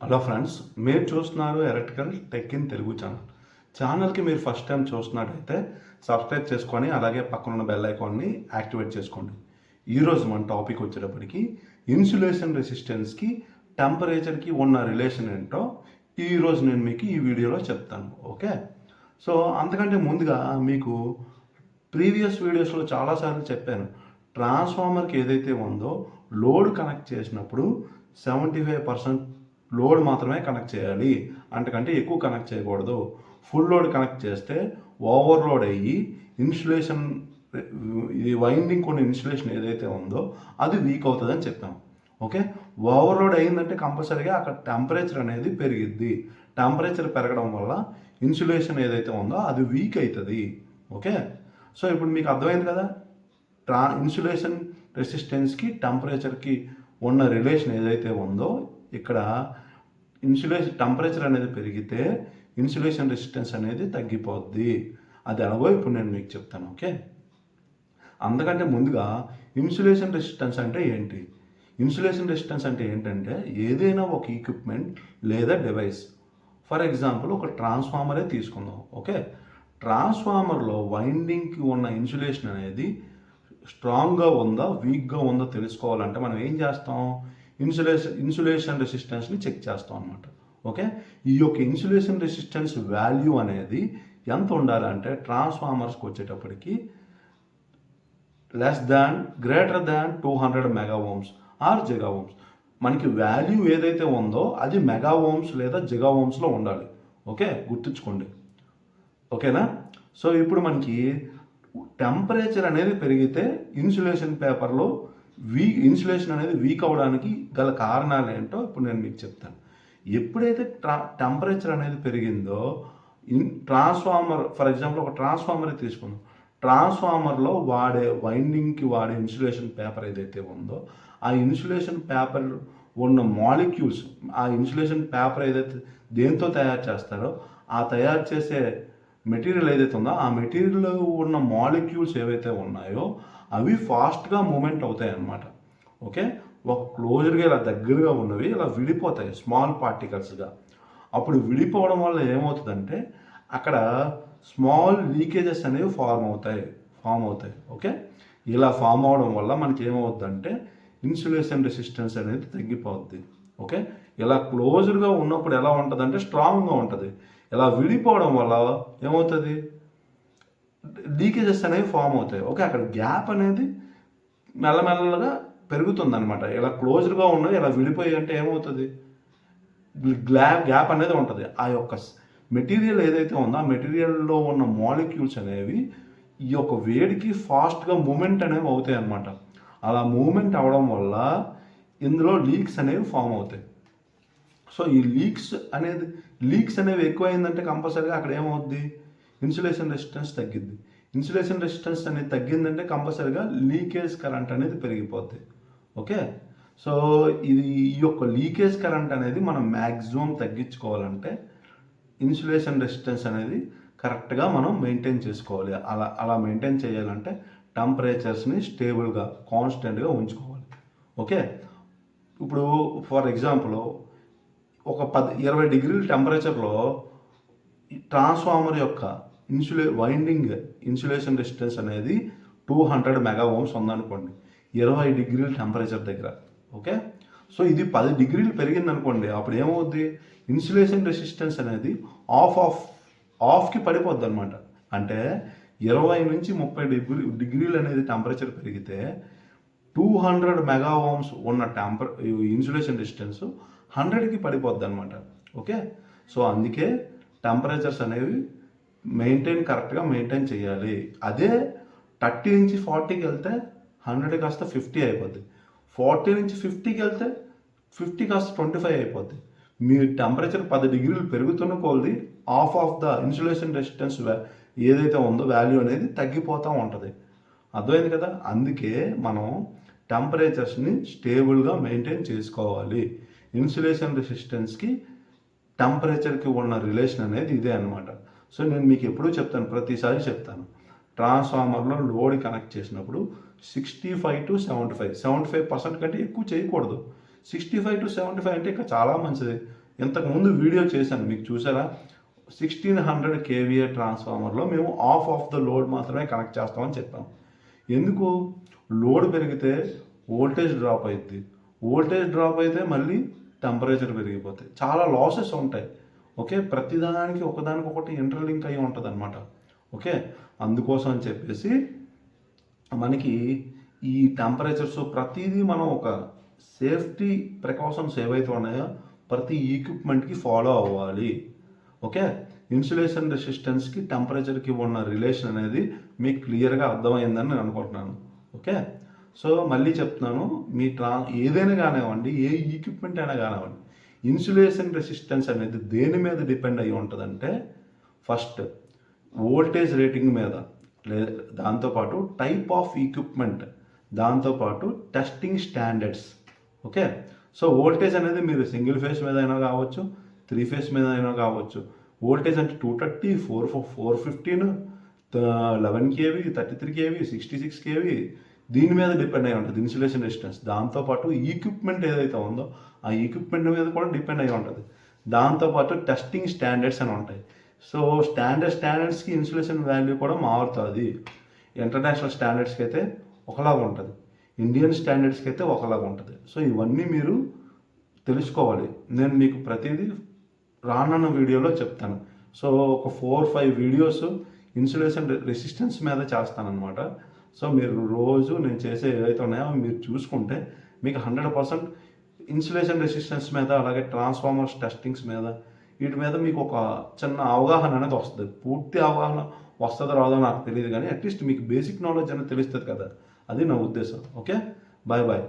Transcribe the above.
Hello friends మీరు చూస్తున్నారు electrical tech in Telugu channel. ఛానల్కి మీరు ఫస్ట్ టైం చూస్తున్నట్టయితే సబ్స్క్రైబ్ చేసుకొని అలాగే పక్కన ఉన్న బెల్ ఐకాన్ని యాక్టివేట్ చేసుకోండి. ఈరోజు మన టాపిక్ వచ్చేటప్పటికి ఇన్సులేషన్ రెసిస్టెన్స్కి టెంపరేచర్కి ఉన్న రిలేషన్ ఏంటో ఈరోజు నేను మీకు ఈ వీడియోలో చెప్తాను ఓకే? సో అంతకంటే ముందుగా మీకు ప్రీవియస్ వీడియోస్లో చాలాసార్లు చెప్పాను ట్రాన్స్ఫార్మర్కి ఏదైతే ఉందో లోడ్ కనెక్ట్ చేసినప్పుడు సెవెంటీ ఫైవ్ పర్సెంట్ లోడ్ మాత్రమే కనెక్ట్ చేయాలి. అంతకంటే ఎక్కువ కనెక్ట్ చేయకూడదు. ఫుల్ లోడ్ కనెక్ట్ చేస్తే ఓవర్లోడ్ అయ్యి ఇన్సులేషన్ ఇది వైండింగ్ కొన్ని ఇన్సులేషన్ ఏదైతే ఉందో అది వీక్ అవుతుందని చెప్పాం ఓకే? ఓవర్లోడ్ అయిందంటే కంపల్సరీగా అక్కడ టెంపరేచర్ అనేది పెరిగిద్ది. టెంపరేచర్ పెరగడం వల్ల ఇన్సులేషన్ ఏదైతే ఉందో అది వీక్ అవుతుంది. ఓకే? సో ఇప్పుడు మీకు అర్థమైంది కదా? ట్రా ఇన్సులేషన్ రెసిస్టెన్స్కి టెంపరేచర్కి ఉన్న రిలేషన్ ఏదైతే ఉందో ఇక్కడ ఇన్సులేషన్ టెంపరేచర్ అనేది పెరిగితే ఇన్సులేషన్ రెసిస్టెన్స్ అనేది తగ్గిపోద్ది. అది ఎలాగో ఇప్పుడు నేను మీకు చెప్తాను ఓకే? అందుకంటే ముందుగా ఇన్సులేషన్ రెసిస్టెన్స్ అంటే ఏంటి? ఇన్సులేషన్ రెసిస్టెన్స్ అంటే ఏంటంటే ఏదైనా ఒక ఈక్విప్మెంట్ లేదా డివైస్ ఫర్ ఎగ్జాంపుల్ ఒక ట్రాన్స్ఫార్మరే తీసుకుందాం ఓకే? ట్రాన్స్ఫార్మర్లో వైండింగ్కి ఉన్న ఇన్సులేషన్ అనేది స్ట్రాంగ్గా ఉందా వీక్గా ఉందో తెలుసుకోవాలంటే మనం ఏం చేస్తాం? ఇన్సులేషన్ ఇన్సులేషన్ రెసిస్టెన్స్ని చెక్ చేస్తాం అనమాట ఓకే? ఈ యొక్క ఇన్సులేషన్ రెసిస్టెన్స్ వాల్యూ అనేది ఎంత ఉండాలంటే ట్రాన్స్ఫార్మర్స్కి వచ్చేటప్పటికి less than greater than two hundred mega ohms or giga ohms మనకి వాల్యూ ఏదైతే ఉందో అది మెగా ఓమ్స్ లేదా జిగా ఓమ్స్లో ఉండాలి. ఓకే? గుర్తుంచుకోండి. ఓకేనా? సో ఇప్పుడు మనకి టెంపరేచర్ అనేది పెరిగితే ఇన్సులేషన్ పేపర్లో వీ ఇన్సులేషన్ అనేది వీక్ అవడానికి గల కారణాలు ఏంటో ఇప్పుడు నేను మీకు చెప్తాను. ఎప్పుడైతే ట్రా టెంపరేచర్ అనేది పెరిగిందో ఇన్ ట్రాన్స్ఫార్మర్ ఫర్ ఎగ్జాంపుల్ ఒక ట్రాన్స్ఫార్మర్ తీసుకుందాం. ట్రాన్స్ఫార్మర్లో వాడే వైండింగ్కి వాడే ఇన్సులేషన్ పేపర్ ఏదైతే ఉందో ఆ ఇన్సులేషన్ పేపర్ ఉన్న మాలిక్యూల్స్ ఆ ఇన్సులేషన్ పేపర్ ఏదైతే దేంతో తయారు చేస్తారో ఆ తయారు చేసే మెటీరియల్ ఏదైతే ఉందో ఆ మెటీరియల్లో ఉన్న మాలిక్యూల్స్ ఏవైతే ఉన్నాయో అవి ఫాస్ట్గా మూమెంట్ అవుతాయి అన్నమాట ఓకే? ఒక క్లోజర్గా ఇలా దగ్గరగా ఉన్నవి ఇలా విడిపోతాయి స్మాల్ పార్టికల్స్గా. అప్పుడు విడిపోవడం వల్ల ఏమవుతుందంటే అక్కడ స్మాల్ లీకేజెస్ అనేవి ఫార్మ్ అవుతాయి ఫామ్ అవుతాయి. ఓకే? ఇలా ఫామ్ అవడం వల్ల మనకి ఏమవుతుందంటే ఇన్సులేషన్ రెసిస్టెన్స్ అనేది తగ్గిపోద్ది. ఓకే? ఇలా క్లోజ్డ్గా ఉన్నప్పుడు ఎలా ఉంటుందంటే స్ట్రాంగ్గా ఉంటుంది. ఇలా విడిపోవడం వల్ల ఏమవుతుంది? లీకేజెస్ అనేవి ఫామ్ అవుతాయి. ఓకే అక్కడ గ్యాప్ అనేది మెల్లమెల్లగా పెరుగుతుంది అనమాట ఇలా క్లోజ్డ్గా ఉన్నది ఇలా విడిపోయి అంటే ఏమవుతుంది? గ్లా గ్యాప్ అనేది ఉంటుంది. ఆ యొక్క మెటీరియల్ ఏదైతే ఉందో ఆ మెటీరియల్లో ఉన్న మాలిక్యూల్స్ అనేవి ఈ యొక్క వేడికి ఫాస్ట్గా మూమెంట్ అనేవి అవుతాయి అన్నమాట అలా మూమెంట్ అవడం వల్ల ఇందులో లీక్స్ అనేవి ఫామ్ అవుతాయి. సో ఈ లీక్స్ అనేది లీక్స్ అనేవి ఎక్కువైందంటే కంపల్సరీగా అక్కడ ఏమవుద్ది? ఇన్సులేషన్ రెసిస్టెన్స్ తగ్గిద్ది. ఇన్సులేషన్ రెసిస్టెన్స్ అనేది తగ్గిందంటే కంపల్సరీగా లీకేజ్ కరెంట్ అనేది పెరిగిపోద్ది. ఓకే? సో ఇది ఈ యొక్క లీకేజ్ కరెంట్ అనేది మనం మ్యాక్సిమం తగ్గించుకోవాలంటే ఇన్సులేషన్ రెసిస్టెన్స్ అనేది కరెక్ట్గా మనం మెయింటైన్ చేసుకోవాలి. అలా అలా మెయింటైన్ చేయాలంటే టెంపరేచర్స్ని స్టేబుల్గా కాన్స్టెంట్గా ఉంచుకోవాలి. ఓకే? ఇప్పుడు ఫర్ ఎగ్జాంపుల్ ఒక పది ఇరవై డిగ్రీల టెంపరేచర్లో ట్రాన్స్ఫార్మర్ యొక్క ఇన్సులే వైండింగ్ ఇన్సులేషన్ రెసిస్టెన్స్ అనేది టూ హండ్రెడ్ మెగా ఓమ్స్ ఉందనుకోండి. ఇరవై డిగ్రీల టెంపరేచర్ దగ్గర. ఓకే? సో ఇది పది డిగ్రీలు పెరిగింది అనుకోండి అప్పుడు ఏమవుద్ది? ఇన్సులేషన్ రెసిస్టెన్స్ అనేది ఆఫ్ ఆఫ్ ఆఫ్కి పడిపోద్ది అనమాట అంటే ఇరవై నుంచి ముప్పై డిగ్రీ డిగ్రీలు అనేది టెంపరేచర్ పెరిగితే టూ హండ్రెడ్ మెగా ఓమ్స్ ఉన్న టెంపర్ ఇన్సులేషన్ డిస్టెన్స్ హండ్రెడ్కి పడిపోద్ది అనమాట ఓకే? సో అందుకే టెంపరేచర్స్ అనేవి మెయింటైన్ కరెక్ట్గా మెయింటైన్ చేయాలి. అదే థర్టీ నుంచి ఫార్టీకి వెళ్తే హండ్రెడ్ కాస్త ఫిఫ్టీ అయిపోద్ది. ఫార్టీ నుంచి ఫిఫ్టీకి వెళ్తే ఫిఫ్టీ కాస్త ట్వంటీ ఫైవ్ అయిపోద్ది. మీ టెంపరేచర్ పది డిగ్రీలు పెరుగుతున్న కొలది half of the insulation resistance ఏదైతే ఉందో వాల్యూ అనేది తగ్గిపోతూ ఉంటుంది. అర్థమైంది కదా? అందుకే మనం టెంపరేచర్స్ని స్టేబుల్గా మెయింటైన్ చేసుకోవాలి. ఇన్సులేషన్ రెసిస్టెన్స్కి టెంపరేచర్కి ఉన్న రిలేషన్ అనేది ఇదే అనమాట సో నేను మీకు ఎప్పుడూ చెప్తాను ప్రతిసారి చెప్తాను. ట్రాన్స్ఫార్మర్లో లోడ్ కనెక్ట్ చేసినప్పుడు sixty five to seventy five seventy five percent కంటే ఎక్కువ చేయకూడదు. Sixty five to seventy five అంటే ఇంకా చాలా మంచిది. ఇంతకుముందు వీడియో చేశాను మీకు చూసారా? సిక్స్టీన్ హండ్రెడ్ కేవీఏ ట్రాన్స్ఫార్మర్లో మేము ఆఫ్ ఆఫ్ ద లోడ్ మాత్రమే కనెక్ట్ చేస్తామని చెప్పాం. ఎందుకు? లోడ్ పెరిగితే వోల్టేజ్ డ్రాప్ అవుద్ది వోల్టేజ్ డ్రాప్ అయితే మళ్ళీ టెంపరేచర్ పెరిగిపోతాయి. చాలా లాసెస్ ఉంటాయి. ఓకే? ప్రతిదానికి ఒకదానికి ఒకటి ఇంటర్లింక్ అయి ఉంటుంది అనమాట ఓకే? అందుకోసం అని చెప్పేసి మనకి ఈ టెంపరేచర్స్ ప్రతిదీ మనం ఒక సేఫ్టీ ప్రికాషన్స్ ఏవైతే ఉన్నాయో ప్రతి ఈక్విప్మెంట్కి ఫాలో అవ్వాలి. ఓకే? ఇన్సులేషన్ రెసిస్టెన్స్కి టెంపరేచర్కి ఉన్న రిలేషన్ అనేది మీకు క్లియర్గా అర్థమైందని నేను అనుకుంటున్నాను. ఓకే? సో మళ్ళీ చెప్తున్నాను మీ ట్రా ఏదైనా కానివ్వండి ఏ ఈక్విప్మెంట్ అయినా కానివ్వండి ఇన్సులేషన్ రెసిస్టెన్స్ అనేది దేని మీద డిపెండ్ అయి ఉంటుందంటే ఫస్ట్ వోల్టేజ్ రేటింగ్ మీద లే దాంతోపాటు టైప్ ఆఫ్ ఈక్విప్మెంట్ దాంతోపాటు testing standards. Okay? So voltage అనేది మీరు సింగిల్ ఫేస్ మీద అయినా కావచ్చు త్రీ ఫేస్ మీద అయినా కావచ్చు వోల్టేజ్ అంటే two thirty four four fifteen eleven KV thirty three KV sixty six KV దీని మీద డిపెండ్ అయి ఉంటుంది. Insulation resistance. దాంతోపాటు ఈక్విప్మెంట్ ఏదైతే ఉందో ఆ ఈక్విప్మెంట్ మీద కూడా డిపెండ్ అయి ఉంటుంది. దాంతోపాటు టెస్టింగ్ స్టాండర్డ్స్ అని ఉంటాయి. సో స్టాండర్డ్ స్టాండర్డ్స్కి ఇన్సులేషన్ వాల్యూ కూడా మారుతుంది. ఇంటర్నేషనల్ స్టాండర్డ్స్కి అయితే ఒకలాగా ఉంటుంది. ఇండియన్ స్టాండర్డ్స్కి అయితే ఒకలాగా ఉంటుంది. సో ఇవన్నీ మీరు తెలుసుకోవాలి. నేను మీకు ప్రతిదీ రానున్న వీడియోలో చెప్తాను. సో ఒక four five videos insulation resistance మీద చేస్తానన్నమాట. సో మీరు రోజు నేను చేసే ఏవైతే ఉన్నాయో మీరు చూసుకుంటే మీకు హండ్రెడ్ పర్సెంట్ ఇన్సులేషన్ రెసిస్టెన్స్ మీద అలాగే ట్రాన్స్ఫార్మర్స్ టెస్టింగ్స్ మీద వీటి మీద మీకు ఒక చిన్న అవగాహన అనేది వస్తుంది. పూర్తి అవగాహన వస్తుందో రాదో నాకు తెలియదు కానీ అట్లీస్ట్ మీకు బేసిక్ నాలెడ్జ్ అనేది తెలుస్తుంది కదా. అది నా ఉద్దేశం. ఓకే? Bye bye